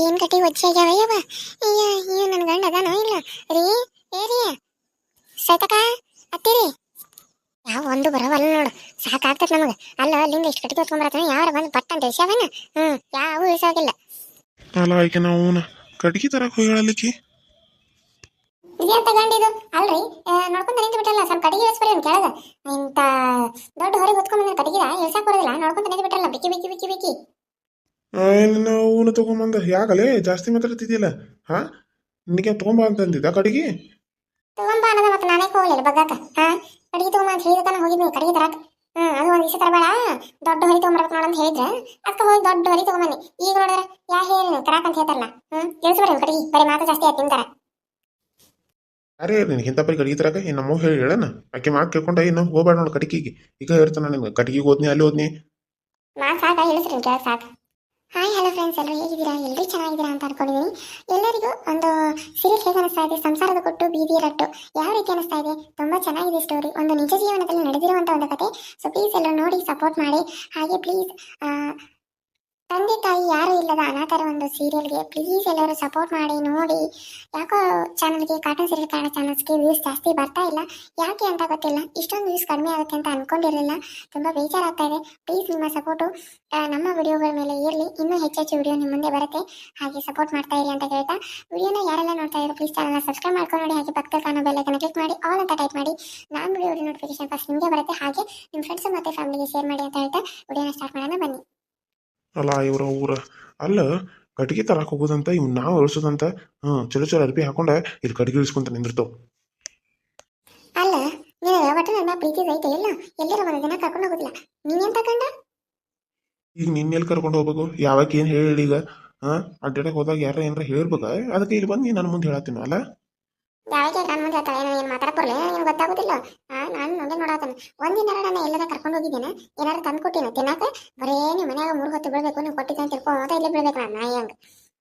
ಏನ್ ಕಟ್ಟಿ ಒಜ್ಜೆ ಆಗ್ಯಾವ ಯವ್ವ? ಅಯ್ಯ ಇವ್ ನನ್ನ ಗಂಡ ಅದಾನೋ ಇಲ್ಲ? ರೀ ಏ ರೀ. ಸೈತಕ ಅತ್ತಿರಿ. ಯಾವ ಒಂದು ಬರವಲ್ಲ ನೋಡು. ಸಾಕಾಗ್ತದ ನಮಗೆ. ಅಲ್ಲ ಅಲ್ಲಿಂದ ಇಷ್ಟು ಕಟ್ಟಿ ಹೊತ್ಕೊಂಡ್ಬರತ್ತಾನೆ ಯಾರ ಬಂದು ಪಟ್ಟ ಅಂತ ಇಳ್ಸ್ಯಾವನ ಹ್ಮ್ ಯಾವ ಇಳ್ಸಾಗಿಲ್ಲ ಅಲ್ಲ ಆಯ್ಕೆ ನಾವು ಕಟ್ಗಿ ತರಕ್ ಹೋಗಿ ಇದೇನ್ ತಗೊಂಡಿದ್ದು ಅಲ್ರಿ ಆ, ನೋಡ್ಕೊಂತ ನಿಂತು ಬಿಟ್ಟಲ್ಲ ಸ್ವಲ್ಪ ಕಡಿಗೆ ಇಳಿಸ್ಬಿಡಿ ಅಂತ ಕೇಳದ. ಇಂತ ದೊಡ್ಡ ಹೊರಗೆ ಹೊತ್ಕೊಂಡ್ ಬಂದ್ರೆ ಕಡಿಗಿದ ಇಳ್ಸಾಕ್ ಬರೋದಿಲ್ಲ. ನೋಡ್ಕೊಂತ ನಿಂತು ಬಿಟ್ಟಲ್ಲ ಬಿಕ್ಕಿ ಬಿಕ್ಕಿ ಬಿಕ್ಕಿ ಬಿಕ್ಕಿ. ನಾವು ತಗೊಂಬಂದ ಯಾಕಲೇ? ಜಾಸ್ತಿ ಮಾತಾಡ್ತಿದ್ಯಲ್ಲ ಹಾ? ನಿನಗೆ ತಗೊಂಬ ಅಂತಂದಿದ್ದ? ಕಡಿಗಿ ತಗೊಂಬ ಅನ್ನದ ಮತ್ತೆ ನಾನೇ ಹೋಗ್ಲಿಲ್ಲ ಬಗ್ಗಾಕ ಹಾ? ಕಡಿಗೆ ತಗೊಂಬ ಅಂತ ಹೇಳಿದ ತನ ಹೋಗಿದ್ನಿ ಕಡಿಗೆ ತರಾಕ ಹ್ಮ್ ಅದು ಒಂದ್ ದಿವಸ ತರಬೇಡ. ದೊಡ್ಡ ಹೊರಿ ತಗೊಂಬರ್ಬೇಕು ನೋಡಂತ ಹೇಳಿದ್ರೆ? ಅದಕ್ಕೆ ಹೋಗಿ ದೊಡ್ಡ ಹೊರಿ ತಗೊಂಬನ್ನಿ. ಈಗ ನೋಡಿದ್ರೆ ಯಾ ಹೇಳಿ ತರಾಕ ಅಂತ ಹೇಳ್ತಾರಲ್ಲ? ಹ್ಮ್ ಇಳಿಸ್ಬಿಡ್ರಿ ಕಡಿಗೆ ಬರೀ ಮಾತು ಜಾಸ್ತಿ ಆಯ್ತು ತಿಂತಾರ ಅರೆ ನಿನಗಿಂತ ಪರಿ ಕಡಿಗೆ ತರಕ? ಇನ್ನು ನಮ್ಮ ಹೇಳಿ ಹೇಳಣ. ಆಕೆ ಮಾತು ಕೇಳ್ಕೊಂಡ ಇನ್ನು ಹೋಗ್ಬೇಡ ನೋಡಿ ಕಡಿಗಿಗೆ ಈಗ ಹೇಳ್ತಾನ ನಿಮ್ಗೆ ಕಡಿಗೆ ಹೋದ್ನಿ ಅಲ್ಲಿ ಹೋದ್ನಿ. ಮಾತು ಸಾಕ ಇಳಿಸ್ರಿ ಕೇಳ ಸಾಕು. ಹಾಯ್ ಹಲೋ ಫ್ರೆಂಡ್ಸ್ ಎಲ್ಲರೂ ಹೇಗಿದ್ದೀರಾ? ಎಲ್ಲರೂ ಚೆನ್ನಾಗಿದ್ದೀರಾ ಅಂತ ಅನ್ಕೊಂಡಿದ್ದೀನಿ ಎಲ್ಲರಿಗೂ ಒಂದು ಸೀರಿಯಲ್ ಹೇಗೆ ಅನಿಸ್ತಾ ಇದೆ? ಸಂಸಾರದ ಕೊಟ್ಟು ಬೀದಿ ರಟ್ಟು ಯಾವ ರೀತಿ ಅನಿಸ್ತಾ ಇದೆ? ತುಂಬಾ ಚೆನ್ನಾಗಿದೆ ಸ್ಟೋರಿ ಒಂದು ನಿಜ ಜೀವನದಲ್ಲಿ ನಡೆದಿರುವಂತ ಒಂದು ಕತೆ. ಸೊ ಪ್ಲೀಸ್ ಎಲ್ಲರೂ ನೋಡಿ ಸಪೋರ್ಟ್ ಮಾಡಿ. ಹಾಗೆ ಪ್ಲೀಸ್ ತಂದೆ ತಾಯಿ ಯಾರು ಇಲ್ಲದ ಅನಾಥರ ಒಂದು ಸೀರಿಯಲ್ಗೆ ಪ್ಲೀಸ್ ಎಲ್ಲರೂ ಸಪೋರ್ಟ್ ಮಾಡಿ, ನೋಡಿ. ಯಾಕೋ ಚಾನಲ್ಗೆ ಕಾರ್ಟೂನ್ ಸೀರಿಯಲ್ ಕನ್ನಡ ಚಾನಲ್ಸ್ಗೆ ವ್ಯೂಸ್ ಜಾಸ್ತಿ ಬರ್ತಾ ಇಲ್ಲ. ಯಾಕೆ ಅಂತ ಗೊತ್ತಿಲ್ಲ. ಇಷ್ಟೊಂದು ವ್ಯೂಸ್ ಕಡಿಮೆ ಆಗುತ್ತೆ ಅಂತ ಅನ್ಕೊಂಡಿರಲಿಲ್ಲ. ತುಂಬ ಬೇಜಾರಾಗ್ತಾ ಇದೆ. ಪ್ಲೀಸ್ ನಿಮ್ಮ ಸಪೋರ್ಟು ನಮ್ಮ ವಿಡಿಯೋಗಳ ಮೇಲೆ ಇರಲಿ ಇನ್ನೂ ಹೆಚ್ಚೆಚ್ಚು ವಿಡಿಯೋ ನಿಮ್ಮ ಮುಂದೆ ಬರುತ್ತೆ. ಹಾಗೆ ಸಪೋರ್ಟ್ ಮಾಡ್ತಾ ಇರಿ ಅಂತ ಹೇಳ್ತಾ. ವಿಡಿಯೋನ ಯಾರೆಲ್ಲ ನೋಡ್ತಾ ಇರೋ ಪ್ಲೀಸ್ ಚಾನಲ್ನ ಸಬ್ಸ್ಕ್ರೈಬ್ ಮಾಡ್ಕೊಂಡು ನೋಡಿ. ಹಾಗೆ ಪಕ್ಕದ ಕಾಣೋ ಬೆಲ್ಲೈಕನ್ನ ಕ್ಲಿಕ್ ಮಾಡಿ. ಆಲ್ ಅಂತ ಟೈಪ್ ಮಾಡಿ. ನಾನು ವಿಡಿಯೋ ನೋಟಿಫಿಕೇಶನ್ ಫಸ್ಟ್ ನಿಮಗೆ ಬರುತ್ತೆ. ಹಾಗೆ ನಿಮ್ಮ ಫ್ರೆಂಡ್ಸ್ ಮತ್ತು ಫ್ಯಾಮಿಲಿಗೆ ಶೇರ್ ಮಾಡಿ ಅಂತ ಹೇಳ್ತಾ. ವಿಡಿಯೋನ ಸ್ಟಾರ್ಟ್ ಮಾಡೋಣ, ಬನ್ನಿ. ಅಲ್ಲ ಇವ್ರ ಊರ ಅಲ್ಲ ಕಟ್ಗಿ ತರಕ್ ಹೋಗೋದಂತ ಇವ್ ನಾವು ಇಳಿಸೋದಂತ ಹ್ಮ್ ಚಲೋ ಚಲೋ ಅರ್ಬಿ ಹಾಕೊಂಡ ಇಲ್ಲಿ ಕಟ್ಗಿ ಇಳಿಸ್ಕೊಂತ ನಿಂದಿರ್ತಾವ. ಅಲ್ಲ ನೀನು ಒಟ್ಟು ನನ್ನ ಪ್ರೀತಿ ಐತೆ ಇಲ್ಲ? ಎಲ್ಲರ ಒಂದು ದಿನ ಕರ್ಕೊಂಡು ಹೋಗೋದಿಲ್ಲ. ನೀನೇನ್ ತಕೊಂಡ ಈಗ ನಿನ್ನ ಎಲ್ಲಿ ಕರ್ಕೊಂಡು ಹೋಗ್ಬೇಕು ಯಾವಾಗ ಏನ್ ಹೇಳಿ ಈಗ ಹಾ ಅಡ್ಡಾಡಕ್ ಹೋದಾಗ ಯಾರ ಏನಾರ ಹೇಳ್ಬೇಕ? ಅದಕ್ಕೆ ಇಲ್ಲಿ ಬಂದು ನನ್ನ ಮುಂದೆ ಹೇಳತ್ತೀನಿ ಅಲ್ಲ ಯಾವಾಗ ನಾನು ಮುಂದೆ ಹೇಳ್ತಾಳೆ, ಏನು ಏನು ಮಾತಾಡಕ್ಬರ್ಲೆ ಏನು ಗೊತ್ತಾಗೋದಿಲ್ಲ. ನಾನು ಮುಂದೆ ನೋಡಾತನ ಒಂದಿನ ನಾನು ಎಲ್ಲದ ಕರ್ಕೊಂಡು ಹೋಗಿದ್ದೇನೆ. ಏನಾದ್ರು ತಂದು ಕೊಟ್ಟಿನ ತಿನ್ನಾಕ? ಬರೇ, ನೀವು ಮನ್ಯಾಗ ಮೂರು ಹೊತ್ತು ಬೀಳ್ಬೇಕು, ನೀವು ಕೊಟ್ಟಿದ್ದೆ ಅಂತ ತಿಳ್ಕೊಂತ ಇಲ್ಲೇ ನಾನು, ನಾಯಿ ಹಂಗೆ.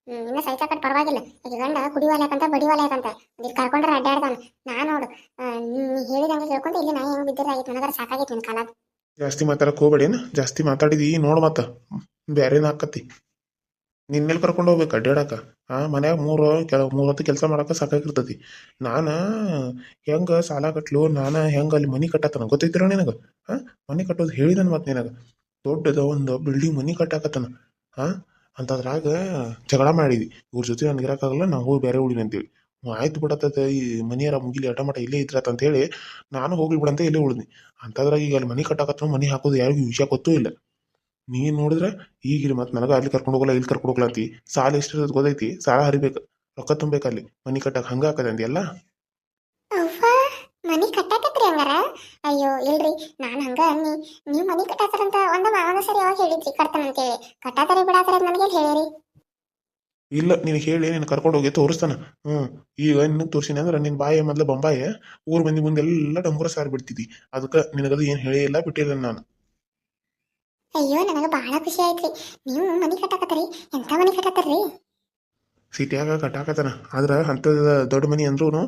ಇನ್ನ ಸೈತ ಕಟ್ ಪರವಾಗಿಲ್ಲ. ಈಗ ಗಂಡ ಕುಡಿವಾಲ ಯಾಕಂತ ಬಡಿವಾಲ ಯಾಕಂತ ಇಲ್ಲಿ ಕರ್ಕೊಂಡ್ರೆ ಅಡ್ಡಾಡ್ತಾನ. ನಾನು ನೋಡು ಹೇಳಿದ ಹೇಳಿದಂಗೆ ಕೇಳ್ಕೊಂತ ಇಲ್ಲಿ ನಾಯಿ ಹೆಂಗ್ ಬಿದ್ದಿರಾಗಿತ್ತು ನನಗಾರ ಸಾಕಾಗಿತ್ತು ನಿನ್ನ ಕಾಲ. ಜಾಸ್ತಿ ಮಾತಾಡಕ್ಕೆ ಹೋಗ್ಬೇಡೇನ ಜಾಸ್ತಿ ಮಾತಾಡಿದಿ, ನೋಡು ಮತ್ತೆ. ಬೇರೆನ ಹಾಕತಿ ನಿನ್ನೆಲ್ಲಿ ಕರ್ಕೊಂಡು ಹೋಗ್ಬೇಕು, ಅಡ್ಡಾಡಕ. ಆ, ಮನ್ಯಾಗ ಮೂರು ಕೆಲ ಮೂರು ಹೊತ್ತು ಕೆಲಸ ಮಾಡಕ ಸಾಕಾಗಿರ್ತತಿ. ನಾನು ಹೆಂಗ ಸಾಲ ಕಟ್ಲು, ನಾನು ಹೆಂಗ ಅಲ್ಲಿ ಮನೆ ಕಟ್ಟತನ ಗೊತ್ತೈತಿರ ನಿನಗೆ? ಹಾಂ ಮನೆ ಕಟ್ಟೋದು ಹೇಳಿದನ್ ಮತ್ತು ನಿನಗೆ. ದೊಡ್ಡದ ಒಂದು ಬಿಲ್ಡಿಂಗ್ ಮನೆ ಕಟ್ಟಾಕತ್ತನ. ಹಾಂ ಅಂತದ್ರಾಗ ಜಗಳ ಮಾಡಿದ್ವಿ. ಇವ್ರ ಜೊತೆ ನನ್ಗೆ ಇರೋಕ್ಕಾಗಲ್ಲ, ನಾವು ಹೋಗಿ ಬೇರೆ ಉಳಿನ ಅಂತೇಳಿ ಆಯ್ತು ಬಿಡತ್ತ ಈ ಮನೆಯರ ಮುಗಿಲಿ ಅಟಮಟ ಇಲ್ಲೇ ಇದ್ರ ಅಂತ ಹೇಳಿ ನಾನು ಹೋಗ್ಲಿ ಬಿಡಂತ ಇಲ್ಲೇ ಉಳಿದ್ನಿ. ಅಂತದ್ರಾಗ ಈಗ ಅಲ್ಲಿ ಮನೆ ಕಟ್ಟಾಕತ್ತ ಮನೆ ಹಾಕೋದು ಯಾರಿಗೂ ವಿಷಯ ಗೊತ್ತೂ ಇಲ್ಲ. ನೀನ್ ನೋಡಿದ್ರೆ ಈಗ ಇಲ್ಲಿ ಮತ್ತೆ ನನಗ ಅಲ್ಲಿ ಕರ್ಕೊಂಡು ಹೋಗಲ್ಲ ಇಲ್ಲಿ ಕರ್ಕೊಂಡು ಹೋಗಲ್ಲ ಅಂತಿ. ಸಾಲ ಎಷ್ಟಿರೋದು ಗೊತ್ತೈತಿ? ಸಾಲ ಹರಿಬೇಕು. ರೊಕ್ಕ ತುಂಬಬೇಕು ಅಲ್ಲಿ. ಮನಿ ಕಟ್ಟಕ್ ಹಂಗ ಹಾಕದೆ ಅಲ್ಲ? ಮನಿ ಕಟ್ಟಾಕತ್ರಿ ಹಂಗಾರ? ಅಯ್ಯೋ ಇಲ್ರಿ ನಾನು ಹಂಗ ಅನ್ನಿ. ನೀವ್ ಮನಿ ಕಟ್ಟಾತಾರಂತ ಒಂದ ಮಾವನ ಸರಿ ಯಾವಾಗ ಹೇಳಿದ್ರಿ? ಕಟ್ತಾನಂತೇಳಿ ಕಟ್ಟಾತಾರೆ ಬಿಡಾತಾರೆ ನನಗೆ ಹೇಳಿರಿ ಇಲ್ಲ ನೀನು ಹೇಳಿ ನೀನು ಕರ್ಕೊಂಡು ಹೋಗಿ ತೋರಿಸ್ತಾನ. ಹ್ಞೂ ಈಗ ನಿನಗೆ ತೋರಿಸಿನಿ ಅಂದ್ರೆ ನಿನ್ ಬಾಯಿ ಮೊದಲು ಬೊಂಬಾಯಿ. ಊರ್ ಬಂದಿ ಮುಂದೆಲ್ಲ ಡಂಗುರ ಸಾರಿ ಬಿಡ್ತಿದ್ದಿ. ಅದಕ್ಕೆ ನಿನಗದು ಏನು ಹೇಳೇ ಇಲ್ಲ ಬಿಟ್ಟಿಲ್ಲ ನಾನು. ಅಯ್ಯೋ, ನನಗೆ ಬಹಳ ಖುಷಿ ಆಯ್ತ್ರಿ. ನೀವು ಮನಿ ಕಟ್ಟಾಕತ್ತರಿ, ಎಂತ ಮನಿ ಕಟ್ಟಾತಾರ್ರಿ ಸಿಟಿಯಾಗ ಕಟ್ಟಾಕತ್ತಾನ, ಆದ್ರೆ ಅಂಥದ ದೊಡ್ಡ ಮನಿ ಅಂದ್ರೂ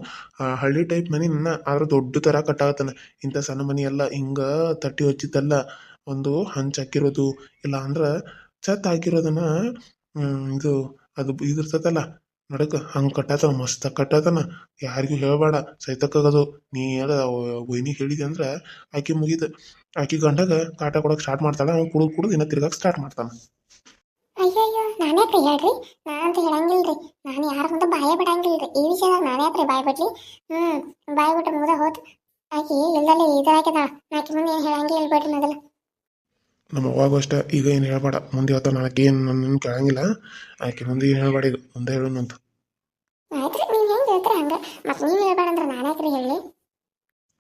ಹಳ್ಳಿ ಟೈಪ್ ಮನಿ ನನ್ನ ಆದ್ರೆ ದೊಡ್ಡ ತರ ಕಟ್ಟಾಕತ್ತಾನ. ಇಂಥ ಸಣ್ಣ ಮನಿ ಎಲ್ಲ ಹಿಂಗ ತಟ್ಟಿ ಹಚ್ಚಿದ್ದಲ್ಲ, ಒಂದು ಹಂಚ್ ಹಾಕಿರೋದು, ಇಲ್ಲ ಅಂದ್ರೆ ಛತ್ ಹಾಕಿರೋದನ್ನ ಇದು, ಅದು ಇದಿರ್ತದಲ್ಲ, ನಡಕ ಹಂಗ್ ಕಟ್ಟಾತನ ಮಸ್ತ್ ಕಟ್ಟಾತನ ಯಾರಿಗೂ ಹೇಳಬೇಡ ಸೈತಕ್ಕದು ನೀ ಹೇಳ ಗೋಯ್ನಿ ಹೇಳಿದೆ ಅಂದ್ರೆ ಆಕೆ ಮುಗಿದ. ಆಕಿ ಗಂಡಗ ಕಾಟ ಕೊಡಕ್ ಸ್ಟಾರ್ಟ್ ಮಾಡ್ತಾಳ ಅವ್ನು ಕುಡಿದು ಕುಡಿದು ಇನ್ನ ತಿರ್ಗಾಕ್ ಸ್ಟಾರ್ಟ್ ಮಾಡ್ತಾನ. ಅಯ್ಯಯ್ಯೋ ನಾನೇ ನಾನ್ಯಾಕ್ರಿ ಹೇಳ್ರಿ ನಾನಂತ ಹೇಳಂಗಿಲ್ರಿ. ನಾನು ಯಾರ ಮುಂದೆ ಬಾಯ ಬಿಡಂಗಿಲ್ರಿ. ಈ ವಿಷಯದಾಗ ನಾನ್ಯಾಕ್ರಿ ಬಾಯ್ ಬಿಡ್ಲಿ. ಹ್ಮ್ ಬಾಯ್ ಬಿಟ್ಟು ಮುಂದೆ ಹೋತ್. ಆಕಿ ಇಲ್ದಲ್ಲಿ ಇದಾಗ್ಯದ ಆಕಿ ಮುಂದೆ ಏನು ಹೇಳಂಗಿಲ್ಲ ಹೇಳ್ಬೇಡ್ರಿ ಮೊದಲು. ನಮ್ಮ ಅವಾಗೂ ಅಷ್ಟ ಈಗ ಏನು ಹೇಳ್ಬೇಡ. ಮುಂದೆ ಇವತ್ತು ನನಗೆ ಏನು ನನ್ನ ಕೇಳಂಗಿಲ್ಲ. ಆಕೆ ಮುಂದೆ ಏನು ಹೇಳಬೇಡ ಈಗ? ಮುಂದೆ ಹೇಳೋಣ ಅಂತ ಆಯ್ತ್ರಿ ನೀವ್ ಹೆಂಗೆ ಹೇಳ್ತೀರ ಹಂಗೆ? ಮತ್ತೆ ನೀವ್ ಹೇಳ್ಬೇಡ ಅಂದ್ರೆ ನಾನ್ಯಾಕ್ರಿ ಹೇಳಿ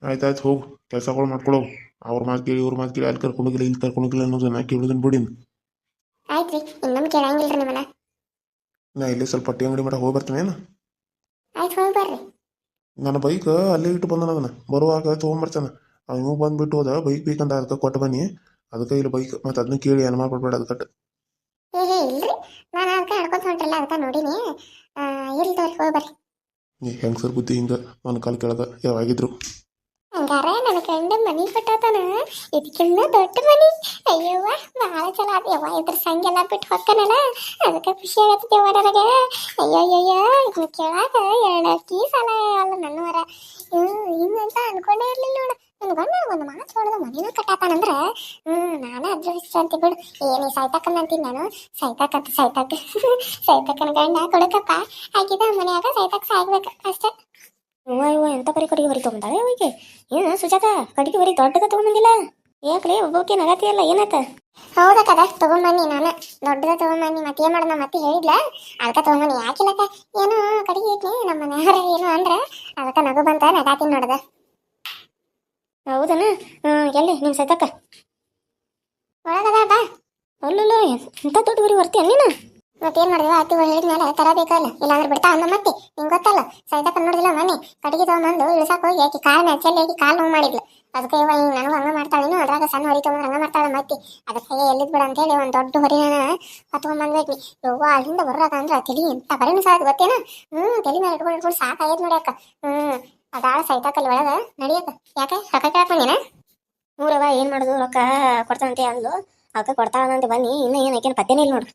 ಆಯ್ತಾಯ್ತು ಹೋಗು. ಕೆಲಸಗಳು ಮಾಡ್ಕೊಳ್ಳೋವು ಅವ್ರ ಮಾತು ಕೇಳಿ ಇವ್ರ ಮಾತು ಕೇಳಿ ಅಲ್ಲಿ ಕರ್ಕೊಂಡೋಗಿಲ್ಲ ಇಲ್ಲಿ ಕರ್ಕೊಂಡೋಗಿಲ್ಲ ಅನ್ನೋದನ್ನ ಕೇಳೋದನ್ನ ಬಿಡಿನ್? ಆಯ್ತ್ರಿ ಇನ್ನೊಮ್ಮೆ ಕೇಳಂಗಿಲ್ರಿ ನಿಮ್ಮನ್ನ. ನಾ ಇಲ್ಲಿ ಸ್ವಲ್ಪ ಟೀ ಅಂಗಡಿ ಮಾಡಿ ಹೋಗಿ ಬರ್ತೀನಿ ಏನು? ಆಯ್ತು ಹೋಗಿ ಬರ್ರಿ. ನನ್ನ ಬೈಕ್ ಅಲ್ಲೇ ಇಟ್ಟು ಬಂದನ ಅದನ್ನ. ಬರುವಾಗ ತೊಗೊಂಬರ್ತಾನೆ ಅವ್ನು ಬಂದ್ಬಿಟ್ಟು ಹೋದ ಬೈಕ್ ಬೇಕಂತ ಅದಕ್ಕೆ ಕೊಟ್ಟು ಬನ್ನಿ. ಅದಕ್ಕೆ ಇಲ್ಲಿ ಬೈಕ್ ಮತ್ತೆ ಅದನ್ನ ಕೇಳಿ ಏನು ಮಾಡ್ಬಿಡ್ಬೇಡ ಅದಕ್ಕೆ ಏ ಹೇ ಇಲ್ರಿ. ನಾನು ಅದಕ್ಕೆ ನಡ್ಕೊಂತ ಹೊಂಟಿಲ್ಲ ಅದಕ್ಕೆ ನೋಡಿನಿ. ಆ, ಇರ್ಲಿ ತೋರಿ ಹೋಗಿ ಬರ್ರಿ. ನೀ ಹೆಂಗಸರ್ ಬುದ್ಧಿ ಹಿಂಗೆ ನನ್ನ ಕಾಲು ಕೆಳಗೆ ಯಾವಾಗಿದ್ರು. ಹಂಗಾರೆ ನನಗೆ ಗಂಡ ಮನಿ ಕಟ್ಟಾತಾನ. ಇದಕ್ಕಿನ್ನ ದೊಡ್ಡ ಮನಿ. ಅಯ್ಯವ್ವ ಬಹಳ ಚಲೋ ಯವ್ವ. ಇದ್ರ ಸಂಗೆಲ್ಲ ಬಿಟ್ಟು ಹೊಕ್ಕನಲ್ಲ ಅದಕ್ಕೆ ಖುಷಿ ಆಗತ್ತೆ ನನಗೆ. ಅಯ್ಯಯ್ಯಯ್ಯ, ಇದನ್ನ ಕೇಳಾಕ ಎರಡು ಕೀ ಸಾಲ ಅಲ್ಲ ನನ್ನವರ. ಹಿಂಗಂತ ಅನ್ಕೊಂಡೇ ಇರ್ಲಿಲ್ಲ ನೋಡ. ನನ್ನ ಗಂಡ ಒಂದು ಮಾತು ಹೊಡೆದ ಮನಿನ ನಾನು ಅದೃಷ್ಟ ಅಂತ ಬಿಡು. ಏನಿ ಸೈತಾಕನ್ ಅಂತೀನಿ ನಾನು. ಸಾಯ್ತಕ್ಕಂತ ಸೈತಾಕ. ಸಾಯ್ತಕ್ಕನ ಗಂಡ ಕೊಡಕಪ್ಪ. ಆಗಿದ ಮನ್ಯಾಗ ಸೈತಾಕ ಸಾಯ್ಬೇಕು. ಅಷ್ಟೇ. ಇವ ಇವ ಎಂತ ಪರಿ ಕಡಿಗೆ ಹೊರಿ ತಗೊಂಡಾಳೆ ಅವಿಗೆ ಏನ ಸುಜಾತ ಕಡಿಗೆ ಹೊರಿ ದೊಡ್ಡದ ತಗೊಂಬಂದಿಲ್ಲ? ಯಾಕಲೇ ಒಬ್ಬಕ್ಕೆ ನಗತಿಯಲ್ಲ ಏನಾತ ಕದ ತಗೊಂಬನ್ನಿ ನಾನು. ದೊಡ್ಡದ ತಗೊಂಬನ್ನಿ ಮತ್ತೆ ಏನ್ ಮಾಡೋಣ ಮತ್ತೆ ಹೇಳಿದ್ಲ? ಅದಕ್ಕ ತಗೊಂಬನ್ನಿ. ಯಾಕಿಲ್ಲಕ್ಕ? ಏನು ಕಡಿಗೆ ಐತಿ ನಮ್ಮ ಮನೆಯವ್ರ ಏನು ಅಂದ್ರ ಅದಕ್ಕ ನಗು ಬಂತ ನಗಾತೀನಿ ನೋಡದ. ಹೌದನ? ಎಲ್ಲಿ ನಿಮ್ ಸೈತಕ್ಕ? ಒಳಗದ ಬಾ. ಅಲ್ಲಲ್ಲ ಎಂತ ದೊಡ್ಡ ಹೊರಿ ಬರ್ತೀಯ ನೀನು? ಮತ್ತೇನ್ ಮಾಡಿದ್ವ? ಅತ್ತಿ ಹೇಳಿದ್ಮೇಲೆ ತರಬೇಕಲ್ಲ ಇಲ್ಲಾಂದ್ರೆ ಬಿಡ್ತಾ ಅನ್ನ ಮತ್ತೆ? ನಿಂಗ್ ಗೊತ್ತಲ್ಲ? ಸೈದಕ್ಕ ನೋಡಿದಿಲ್ಲ ಮನೆ? ಕಟ್ಟಿಗೆ ತಗೊಂಬಂದು ಇಳಿಸಾಕ ಹೋಗಿ ಆಕಿ ಕಾಲ್ ಮ್ಯಾಚಲ್ಲಿ ಆಗಿ ಕಾಲ್ ನೋವು ಮಾಡಿದ್ಲು. ಅದಕ್ಕೆ ಇವ ಹಿಂಗ್ ನನಗೂ ಹಂಗ ಮಾಡ್ತಾಳೇನು ಅದ್ರಾಗ ಸಣ್ಣ ಹೊರಿ ತಗೊಂಡು ಹಂಗ ಮಾಡ್ತಾಳ ಮತ್ತೆ? ಅದಕ್ಕೆ ಎಲ್ಲಿದ್ ಬಿಡ ಅಂತ ಹೇಳಿ ಒಂದ್ ದೊಡ್ಡ ಹೊರಿನ ಹತ್ಕೊಂಡ್ ಬಂದ್ಬೇಕಿ ಯವ್ವ, ಅಲ್ಲಿಂದ ಬರ್ರಾಕ ಅಂದ್ರ ತಿಳಿ ಎಂತ ಬರೇನು ಸಾಕು ಗೊತ್ತೇನ? ಹ್ಮ್, ತಲಿ ಮೇಲೆ ಇಟ್ಕೊಂಡು ಇಟ್ಕೊಂಡು ಸಾಕಾಗೈತ್ ನೋಡ್ಯಾಕ ಹ್ಮ್, ಅದಾಳ ಸೈತಾಕಲ್ಲಿ ಒಳಗ. ನಡಿಯಕ ಯಾಕೆ? ರೊಕ್ಕ ಕೇಳಕ್ ಮೂರವ ಏನ್ ಮಾಡುದು? ರೊಕ್ಕ ಕೊಡ್ತಾನಂತೆ ಅಂದ್ಲು. ಅದಕ್ಕೆ ಕೊಡ್ತಾಳಂತ, ಬನ್ನಿ. ಇನ್ನ ಏನ್ ಆಕಿನ ಪತ್ತೇನೇ ಇಲ್ಲ ನೋಡು.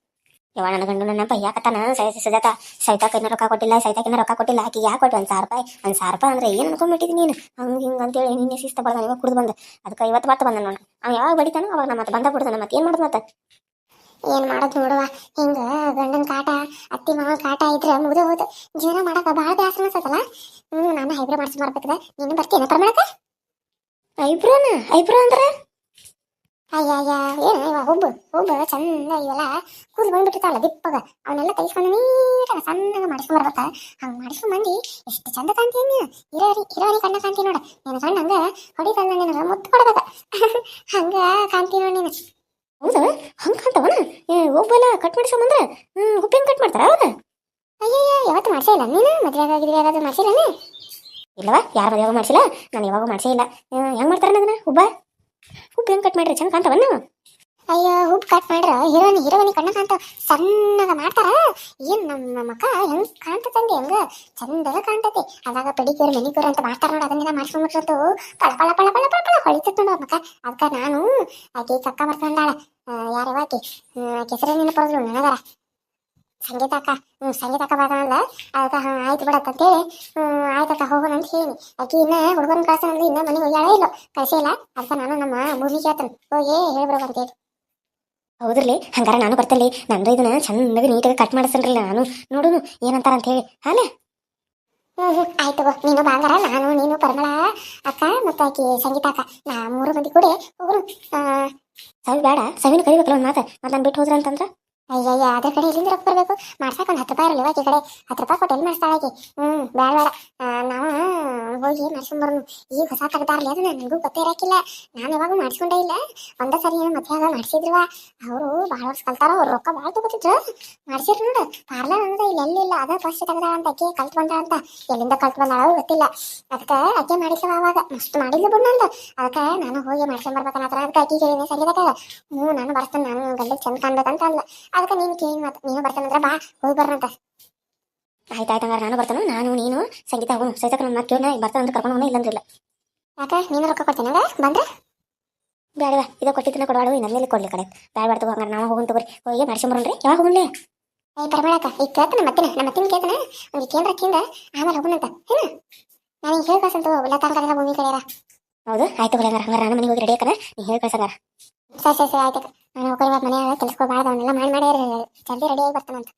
ಯವ್ವ ನನ್ನ ಗಂಡು ನನ್ನ ಯಾಕತ್ತಾನ ಸೈ ಸುಜಾತ ಸೈತಾಕಿನ ರೊಕ್ಕ ಕೊಟ್ಟಿಲ್ಲ ಸೈತಾಕಿನ ರೊಕ್ಕ ಕೊಟ್ಟಿಲ್ಲ. ಆಕಿ ಯಾಕೆ ಕೊಟ್ಟು ಒಂದು ಸಾವಿರ ರೂಪಾಯಿ. ಒಂದು ಸಾವಿರ ರೂಪಾಯಿ ಅಂದ್ರೆ ಏನು ಅನ್ಕೊಂಡ್ಬಿಟ್ಟಿದಿ ನೀನು? ಹಂಗ ಹಿಂಗ ಅಂತೇಳಿ ನಿನ್ನೆ ಶಿಸ್ತ ಬರ್ದ ನಿಮಗೆ ಕುಡ್ದು ಬಂದ. ಅದಕ್ಕೆ ಇವತ್ತು ಮತ್ತೆ ಬಂದ ನೋಡಿ. ಅವ ಯಾವಾಗ ಬಡಿತಾನೋ ಅವಾಗ ನಮ್ಮ ಮತ್ತೆ ಬಂದ ಬಿಡ್ತಾನೆ. ಮತ್ತೆ ಏನ್ ಮಾಡುದು ಮತ್ತೆ? ಏನ್ ಮಾಡೋದ್ ನೋಡುವ. ಹಿಂಗ ಗಂಡನ ಕಾಟ ಅತ್ತಿ ಮಾವ ಕಾಟ ಇದ್ರೆ ಮುಗಿದು ಹೋದ. ಜೀವನ ಮಾಡಕ ಬಹಳ ಬೇಸರ ಅನ್ಸತ್ತಲ್ಲ? ಹ್ಮ್ ನಾನು ಹೈಬ್ರೋ ಮಾಡ್ಸಿ ಮಾಡ್ಬೇಕದ ನೀನು ಬರ್ತೀನಿ ಪ್ರಮಾಣಕ ಐಬ್ರೋನ ಐಬ್ರೋ ಅಂದ್ರ? ಅಯ್ಯ ಏನು ಇವ ಹುಬ್ಬು? ಹುಬ್ಬು ಚಂದ ಇವೆಲ್ಲ ಕೂದಲು ಬಂದ್ಬಿಟ್ಟಿರ್ತಾವಲ್ಲ ದಿಪ್ಪಗ. ಅವನ್ನೆಲ್ಲ ತೆಗಿಸ್ಕೊಂಡು ನೀಟಾಗ ಸಣ್ಣಗ ಮಾಡಿಸ್ಕೊಂಡ್ ಬರ್ಬೇಕ. ಹಂಗ ಮಾಡಿಸ್ಕೊಂಡ್ ಬಂದು, ಎಷ್ಟು ಚಂದ ಕಾಣ್ತೀನಿ ನೀನು? ಇರೋರಿ ಇರೋರಿ ಕಣ್ಣ ಕಾಣ್ತಿ ನೋಡ. ನಿನ್ನ ಕಣ್ಣ ಹಂಗ ಹೊಡಿತಲ್ಲ ನಿನಗ, ಮುತ್ತು ಕೊಡ್ಬೇಕ ಹಂಗ ಕಾಣ್ತಿ ನೋಡ್ ನೀನು. ಹೌದು? ಹಂಗ ಏ, ಒಬ್ಬಲ್ಲ ಕಟ್ ಮಾಡಿಸ್ಕೊಂಬಂದ್ರ ಉಪ್ಪಿನ ಕಟ್ ಮಾಡ್ತಾರ ಹೌದಾ ಅಯ್ಯಯ್ಯ, ಯಾವತ್ತು ಇಲ್ಲ ನೀನು? ಮದುವೆ ಆಗಿದ್ರೆ ಯಾರಾದ್ರೂ ಮಾಡ್ಸಿಲ್ಲ ಇಲ್ಲವಾ, ಯಾರು ಮದುವೆ ಮಾಡಿಸಿಲ್ಲ? ನಾನು ಯಾವಾಗ ಮಾಡಿಸೇ ಇಲ್ಲ. ಹೆಂಗ್ ಮಾಡ್ತಾರ ಅದನ್ನ, ಹುಬ್ಬ? ಹುಬ್ಬ ಹೆಂಗ್ ಕಟ್ ಮಾಡ್ರಿ? ಚಂದ ಕಾಣ್ತಾವ ನೀವು ಅಯ್ಯೋ, ಹುಬ್ಬು ಕಟ್ ಮಾಡ್ರ? ಹೀರೋನಿ ಹೀರೋನಿ ಕಣ್ಣ ಕಾಣ್ತಾವ ಸಣ್ಣಗ ಮಾಡ್ತಾರ? ಏನ್ ನಮ್ಮ ಮಕ್ಕ ಹೆಂಗ್ ಕಾಣ್ತದಂడి ಹೆಂಗ ಚಂದಗ ಕಾಣ್ತತಿ. ಅದಾಗ ಪೆಡಿಕ್ಯೂರ್ ಮೆನಿಕ್ಯೂರ್ ಅಂತ ಮಾಡ್ತಾರ ನೋಡ, ಅದನ್ನೆಲ್ಲ ಮಾಡ್ಸ್ಕೊಂಡ್ಬಿಟ್ರಂತು ಪಳ ಪಳ ಪಳ ಪಳ ಪಳ ಪಳ ಹೊಳಿತತ್ ನೋಡ ಮಕ್ಕ. ಅದಕ್ಕ ನಾನು ಆಕೆ ಕಕ್ಕ ಬರ್ಕೊಂಡಾಳ ಯಾರವ ಆಕೆ? ಆಕಿ ಹೆಸರು ನೆನಪಡೋದ್ರು ನನಗರ. ಸಂಗೀತ ಅಕ್ಕ ಹ್ಮ್ ಸಂಗೀತ ಅಕ್ಕ ಬರ್ತಾನಲ್ಲ ಅದಕ್ಕ ಹಾ ಆಯ್ತು ಬಿಡತ್ತ ಅಂತೇಳಿ ಹ್ಮ್ ಆಯ್ತಕ್ಕ ಹೋಗೋಣ ಅಂತ ಹೇಳಿ. ಆಕಿ ಇನ್ನ ಹುಡುಗನ ಕಳ್ಸೋಣ ಇನ್ನ ಮನೆಗೆ ಹೋಗ್ಯಾಳ ಇಲ್ಲ ಕಳಿಸಿಲ್ಲ ಅದಕ್ಕ ನಾನು ನಮ್ಮ ಭೂಮಿ ಕೇಳ್ತಾನೆ ಹೋಗಿ ಹೇಳ್ಬಿಡ್ಬೇಕು ಅಂತೇಳಿ. ಹೌದ್ರಲ್ಲಿ ಹಂಗಾರ ನಾನು ಬರ್ತಲ್ಲಿ ನಂದು ಇದನ್ನ ಚಂದಾಗಿ ನೀಟಾಗಿ ಕಟ್ ಮಾಡಿಸಲ್ರಿ ನಾನು. ನೋಡುನು ಏನಂತಾರ ಅಂತ ಹೇಳಿ ಹಾಲೆ? ಹ್ಮ್ ಹ್ಮ್ ಆಯ್ತು ತಗೋ ನೀನು ಬಾಂಗಾರ ನಾನು ನೀನು ಪರಮಳ ಅಕ್ಕ ಮತ್ತೆ ಆಕಿ ಸಂಗೀತ ಅಕ್ಕ ನಾ ಮೂರು ಮಂದಿ ಕೂಡಿ ಹೋಗ್ರು ಸವಿ ಬೇಡ ಸವಿನ ಕರಿಬೇಕಲ್ಲ ಒಂದು ಮಾತು ಮತ್ತೆ ನಾನು ಬಿಟ್ಟು ಹೋದ್ರ ಅಂತಂದ್ರ ಅಯ್ಯಯ್ಯ, ಅದ್ರ ಕಡೆ ಇಲ್ಲಿಂದ ರೊಕ್ಕ ಬರಬೇಕು. ಮಾಡ್ಸಕ್ ಒಂದ್ ಹತ್ತು ರೂಪಾಯಿ ಇರಲಿ ಈ ಕಡೆ. ಹತ್ತು ರೂಪಾಯಿ ಕೊಟ್ಟು ಎಲ್ಲಿ ಮಾಡಿಸ್ತಾಳ ಆಕಿ? ಹ್ಮ್ ಬೇಡ ಬೇಡ ನಾವು ಹೋಗಿ ಮಾಡ್ಸ್ಕೊಂಬರ್ನು ಈಗ ಹೊಸ ತಗದಾರ್ಲಿ, ಅದು ನನಗೂ ಗೊತ್ತೇ ಇರಕ್ಕಿಲ್ಲ ನಾನು ಯಾವಾಗೂ ಮಾಡಿಸ್ಕೊಂಡೇ ಇಲ್ಲ. ಒಂದ ಸರಿ ಮತ್ತೆ ಆಗ ಮಾಡಿಸಿದ್ರವ. ಅವರು ಭಾಳ ವರ್ಷ ಕಲ್ತಾರ, ಅವ್ರು ರೊಕ್ಕ ಭಾಳ ತಗೋತಿದ್ರು. ಮಾಡ್ಸಿರ್ ನೋಡು. ಪಾರ್ಲರ್ ಅಂದ್ರೆ ಇಲ್ಲಿ ಎಲ್ಲಿಲ್ಲ ಅದ ಫಸ್ಟ್ ತೆಗ್ದಾಳ ಅಂತ ಅಕ್ಕಿ ಕಲ್ತ್ ಬಂದಾಳ ಅಂತ. ಎಲ್ಲಿಂದ ಕಲ್ತ್ ಬಂದಾಳ ಗೊತ್ತಿಲ್ಲ. ಅದಕ್ಕೆ ಆಕೆ ಮಾಡಿದ್ಲು ಅವಾಗ ಮಸ್ತ್ ಮಾಡಿದ್ಲು ಬಿಡು ನಂದು. ಅದಕ್ಕೆ ನಾನು ಹೋಗಿ ಮಾಡ್ಸ್ಕೊಂಡ್ ಬರ್ಬೇಕನ್ನತ್ರ. ಅದಕ್ಕೆ ಅಕ್ಕಿ ಕೇಳಿದೆ ಸರಿ ಹ್ಞೂ ನಾನು ಬರ್ತೇನೆ. ನಾನು ಗಂಡ ಚೆಂದ ಕಾಣ್ಬೇಕಂತ ಅಂದ್ಲ. ಅದಕ್ಕೆ ನೀನು ಕೇಳಿ ಮತ್ತೆ ನೀನು ಬರ್ತಾನಂದ್ರೆ ಬಾ ಹೋಗಿ ಬರ್ರಂತ ಆಯ್ತು ಆಯ್ತು ಹಂಗಾರೆ ನಾನು ಬರ್ತಾನು ನಾನು ನೀನು ಸಂಗೀತ ಹೋಗೋಣ ಸೈತಕ ನನ್ನ ಮಾತು ಕೇಳಿ ಬರ್ತಾನಂದ್ರೆ ಕರ್ಕೊಂಡು ಹೋಗೋಣ ಇಲ್ಲಂದ್ರಿಲ್ಲ ಯಾಕೆ ನೀನು ರೊಕ್ಕ ಕೊಡ್ತೀನಿ ಬಂದ್ರೆ? ಬೇಡವಾ ಇದೋ ಕೊಟ್ಟಿದ್ದನ್ನ ಕೊಡವಾಡು ನನ್ನಲ್ಲಿ ಕೊಡ್ಲಿ ಕಡೆ. ಬೇಡ ಬೇಡ ಹಂಗಾರೆ ನಾವು ಹೋಗೋಣ ತಗೋರಿ. ಹೋಗಿ ಮಾಡ್ಸ್ಕೊಂಬರೋಣ್ರಿ ಯಾವಾಗ ಹೋಗ್ಲಿ ಏ ಪರಮೇಳಕ್ಕ ಈಗ ಕೇಳ್ತಾನೆ ಮತ್ತಿನ ನಮ್ಮ ಮತ್ತಿನ ಕೇಳ್ತಾನೆ. ಒಂದು ಕೇಂದ್ರ ಕೇಂದ್ರ ಆಮೇಲೆ ಹೋಗುಣಂತ ಏನು ನಾನು ಈಗ ಹೇಳಿ ಕಳ್ಸಂತ ಎಲ್ಲ ಭೂಮಿ ಕಡೆಯಾರ ಹೌದು ಆಯ್ತು ಹಂಗಾರ ಹಂಗಾರೆ ನಾನು ಮನೆಗೆ ಹೋಗಿ ರೆಡಿ ಹಾಕನ ನೀ ಹೇಳಿ ಕಳ್ಸಂಗಾರ ಸರಿ ಸರಿ ಸರಿ ಆಯ್ತು ನಾನು ಹೋಗಿ ಮನೆಯಾಗ, ಕೆಲಸಕ್ಕೆ ಭಾಳ ಅವನ್ನೆಲ್ಲ ಮಾಡಿ ಮಾಡಿ ಜಲ್ದಿ ರೆಡಿ ಆಗಿ ಬರ್ತಾನಂತ.